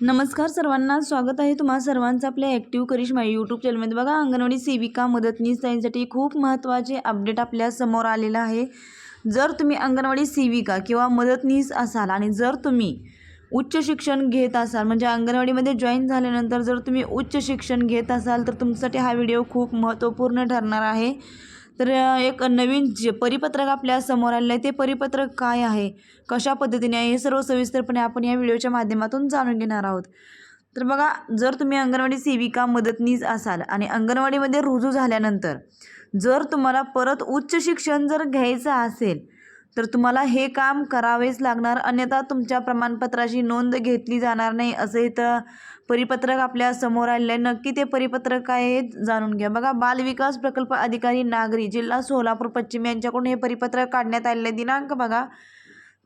नमस्कार सर्वांना स्वागत आहे तुम्हा सर्वांचं आपल्या ॲक्टिव्ह करिश्मा यूट्यूब चॅनलमध्ये बघा अंगणवाडी सेविका मदतनीस त्यांसाठी खूप महत्त्वाचे अपडेट आपल्यासमोर आलेलं आहे. जर तुम्ही अंगणवाडी सेविका किंवा मदतनीस असाल आणि जर तुम्ही उच्च शिक्षण घेत असाल म्हणजे अंगणवाडीमध्ये जॉईन झाल्यानंतर जर तुम्ही उच्च शिक्षण घेत असाल तर तुमच्यासाठी हा व्हिडिओ खूप महत्त्वपूर्ण ठरणार आहे. तर एक नवीन जे परिपत्रक आपल्यासमोर आलेलं आहे ते परिपत्रक काय आहे? कशा पद्धतीने आहे? हे सर्व सविस्तरपणे आपण या व्हिडिओच्या माध्यमातून जाणून घेणार आहोत. तर बघा जर तुम्ही अंगणवाडी सेविका मदतनीस असाल आणि अंगणवाडीमध्ये रुजू झाल्यानंतर जर तुम्हाला परत उच्च शिक्षण जर घ्यायचं असेल तर तुम्हाला हे काम करावेच लागणार अन्यथा तुमच्या प्रमाणपत्राची नोंद घेतली जाणार नाही असं इथं परिपत्रक आपल्यासमोर आलेलं आहे. नक्की ते परिपत्रक काय आहे जाणून घ्या. बघा बालविकास प्रकल्प अधिकारी नागरी जिल्हा सोलापूर पश्चिम यांच्याकडून हे परिपत्रक काढण्यात आलेलं दिनांक बघा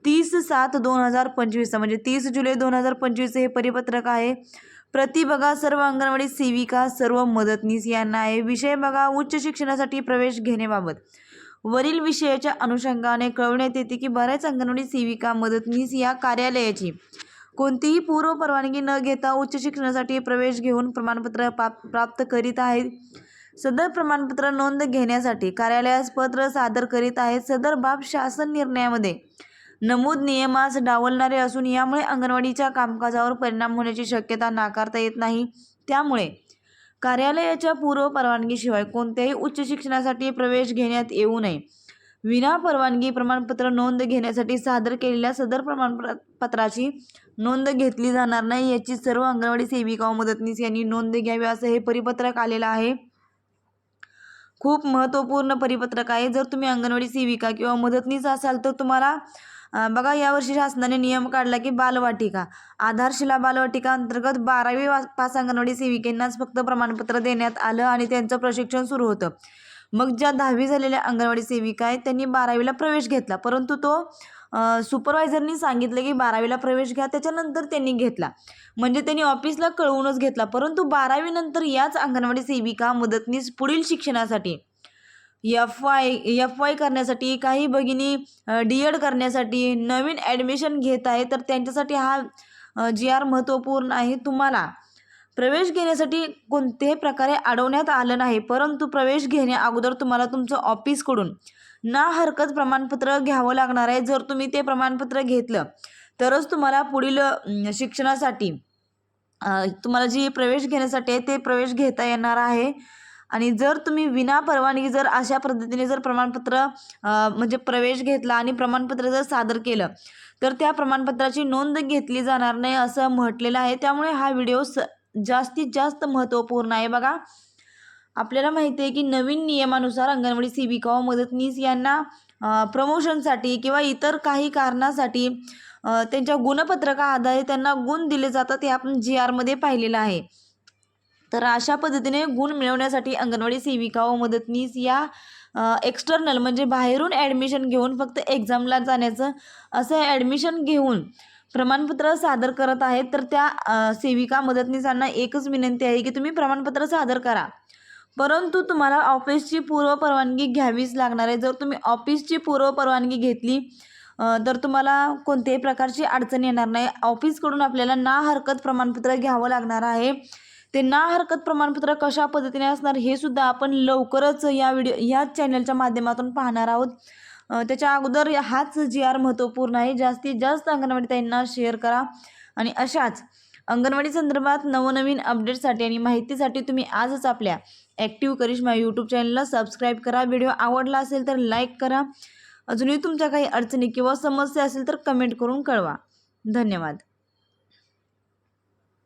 तीस सात दोन हजार पंचवीसचं म्हणजे तीस जुलै दोन हजार पंचवीसचं हे परिपत्रक आहे. प्रति बघा सर्व अंगणवाडी सेविका सर्व मदतनीस यांना आहे. विषय बघा उच्च शिक्षणासाठी प्रवेश घेण्याबाबत. वरील विषयाच्या अनुषंगाने कळवण्यात येते की बऱ्याच अंगणवाडी सेविका मदतनीस या कार्यालयाची कोणतीही पूर्व परवानगी न घेता उच्च शिक्षणासाठी प्रवेश घेऊन प्रमाणपत्र प्राप्त करीत आहेत. सदर प्रमाणपत्र नोंद घेण्यासाठी कार्यालयास पत्र सादर करीत आहेत. सदर बाब शासन निर्णयामध्ये नमूद नियमास डावलणारे असून यामुळे अंगणवाडीच्या कामकाजावर परिणाम होण्याची शक्यता नाकारता येत नाही. त्यामुळे कार्यालयाच्या पूर्व परवानगीशिवाय कोणत्याही उच्च शिक्षणासाठी प्रवेश घेण्यात येऊ नये. विना परवानगी प्रमाणपत्र नोंद घेण्यासाठी सादर केलेल्या सदर प्रमाणपत्राची नोंद घेतली जाणार नाही याची सर्व अंगणवाडी सेविका व मदतनीस यांनी नोंद घ्यावी असं हे परिपत्रक आलेलं आहे. खूप महत्त्वपूर्ण परिपत्रक आहे. जर तुम्ही अंगणवाडी सेविका किंवा मदतनीस असाल तर तुम्हाला बघा यावर्षी शासनाने नियम काढला की बालवाटिका. आधारशिला बालवाटिका अंतर्गत बारावी वा- पास अंगणवाडी सेविकेंनाच फक्त प्रमाणपत्र देण्यात आलं आणि त्यांचं प्रशिक्षण सुरू होतं. मग ज्या दहावी झालेल्या अंगणवाडी सेविका आहेत त्यांनी बारावीला प्रवेश घेतला. परंतु तो सुपरवायझरनी सांगितलं की बारावीला प्रवेश घ्या त्याच्यानंतर त्यांनी घेतला. म्हणजे त्यांनी ऑफिसला कळवूनच घेतला. परंतु बारावीनंतर याच अंगणवाडी सेविका मदतनीस पुढील शिक्षणासाठी एफ वाय एफ वाय करण्यासाठी काही भगिनी डी एड करण्यासाठी नवीन ॲडमिशन घेत आहे तर त्यांच्यासाठी हा जी आर महत्त्वपूर्ण आहे तुम्हाला. प्रवेश घेण्यासाठी कोणत्याही प्रकारे अडवण्यात आलं नाही परंतु प्रवेश घेण्या अगोदर तुम्हाला तुमचं ऑफिसकडून ना हरकत प्रमाणपत्र घ्यावं लागणार आहे. जर तुम्ही ते प्रमाणपत्र घेतलं तरच तुम्हाला पुढील शिक्षणासाठी तुम्हाला जी प्रवेश घेण्यासाठी आहे ते प्रवेश घेता येणार आहे. आणि जर तुम्ही विना परवानगी जर अशा पद्धतीने जर प्रमाणपत्र म्हणजे प्रवेश घेतला आणि प्रमाणपत्र जर सादर केलं तर त्या प्रमाणपत्राची नोंद घेतली जाणार नाही असं म्हटलेलं आहे. त्यामुळे हा व्हिडिओ स जास्तीत जास्त महत्त्वपूर्ण आहे. बघा आपल्याला माहिती आहे की नवीन नियमानुसार अंगणवाडी सेविका व मदतनीस यांना प्रमोशनसाठी किंवा इतर काही कारणासाठी त्यांच्या गुणपत्रका आधारे त्यांना गुण दिले जातात हे आपण जी आरमध्ये पाहिलेलं आहे. तर अशा पद्धतीने गुण मिळवण्यासाठी अंगणवाडी सेविका व मदतनीस या एक्स्टर्नल म्हणजे बाहेरून ॲडमिशन घेऊन फक्त एक्झामला जाण्याचं असं ॲडमिशन घेऊन प्रमाणपत्र सादर करत आहेत तर त्या सेविका मदतनीसांना एकच विनंती आहे की तुम्ही प्रमाणपत्र सादर करा. परंतु तुम्हाला ऑफिसची पूर्व परवानगी घ्यावीच लागणार आहे. जर तुम्ही ऑफिसची पूर्व परवानगी घेतली तर तुम्हाला कोणत्याही प्रकारची अडचण येणार नाही. ऑफिसकडून आपल्याला ना हरकत प्रमाणपत्र घ्यावं लागणार आहे. ते ना हरकत प्रमाणपत्र कशा पद्धतीने असणार हे सुद्धा आपण लवकरच या व्हिडिओ ह्याच चॅनलच्या माध्यमातून पाहणार आहोत. त्याच्या अगोदर हाच जी आर महत्त्वपूर्ण आहे. जास्तीत जास्त अंगणवाडी ताईंना शेअर करा. आणि अशाच अंगणवाडी संदर्भात नवनवीन अपडेटसाठी आणि माहितीसाठी तुम्ही आजच आपल्या ॲक्टिव्ह करिश्मा यूट्यूब चॅनलला सबस्क्राईब करा. व्हिडिओ आवडला असेल तर लाईक करा. अजूनही तुमच्या काही अडचणी किंवा समस्या असेल तर कमेंट करून कळवा. धन्यवाद.